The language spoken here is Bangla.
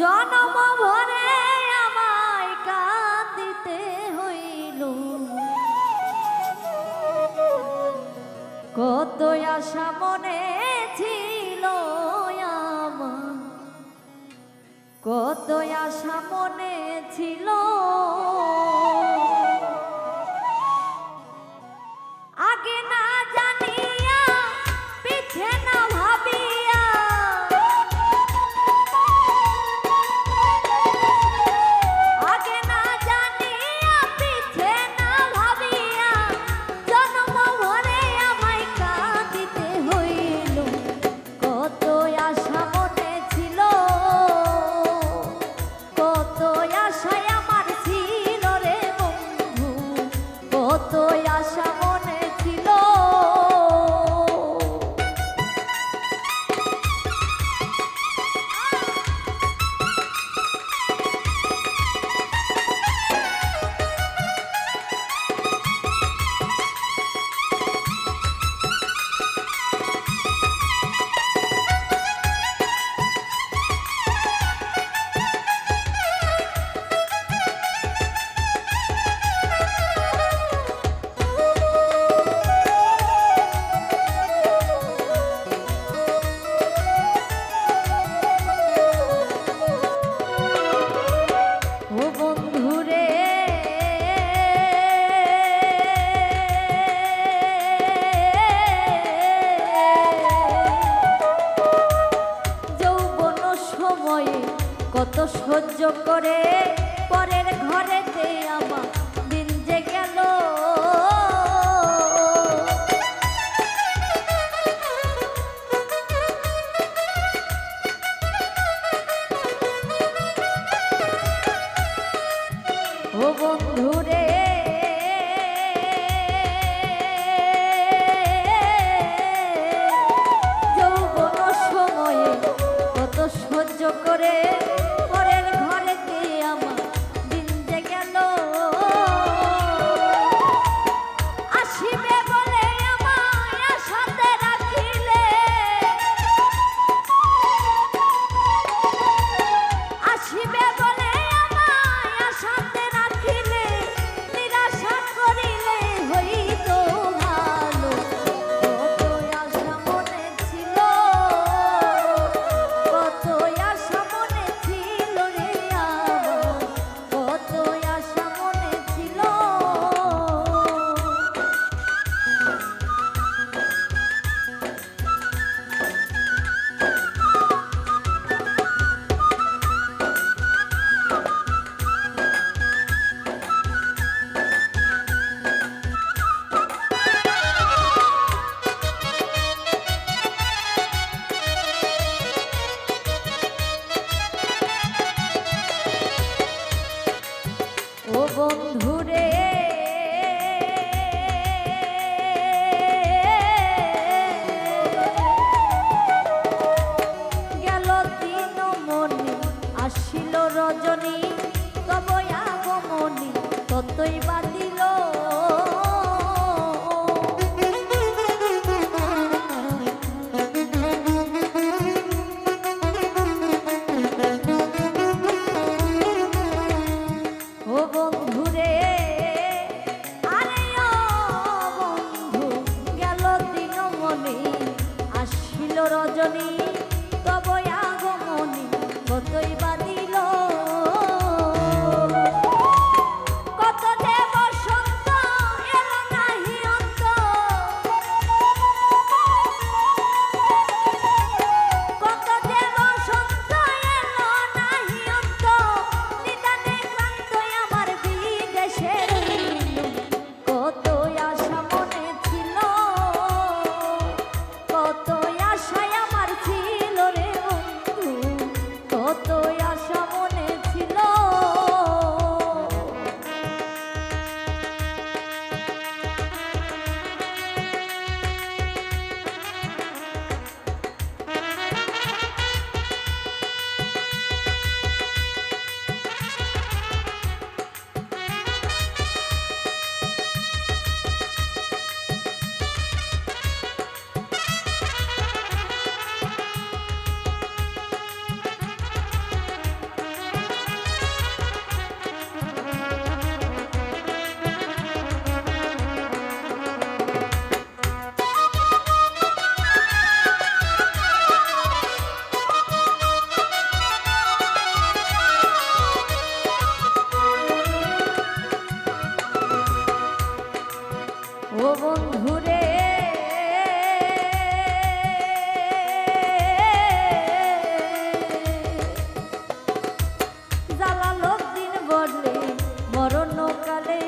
জনম আমায় কাঁদিতে হইল। কত আশা মনে ছিল আমার। কত আশা মনে ছিল সহ্য করে। পরের ঘরেতে আমার দিন যে গেল। ও বন্ধুরে বন্ধুরে মরণকালে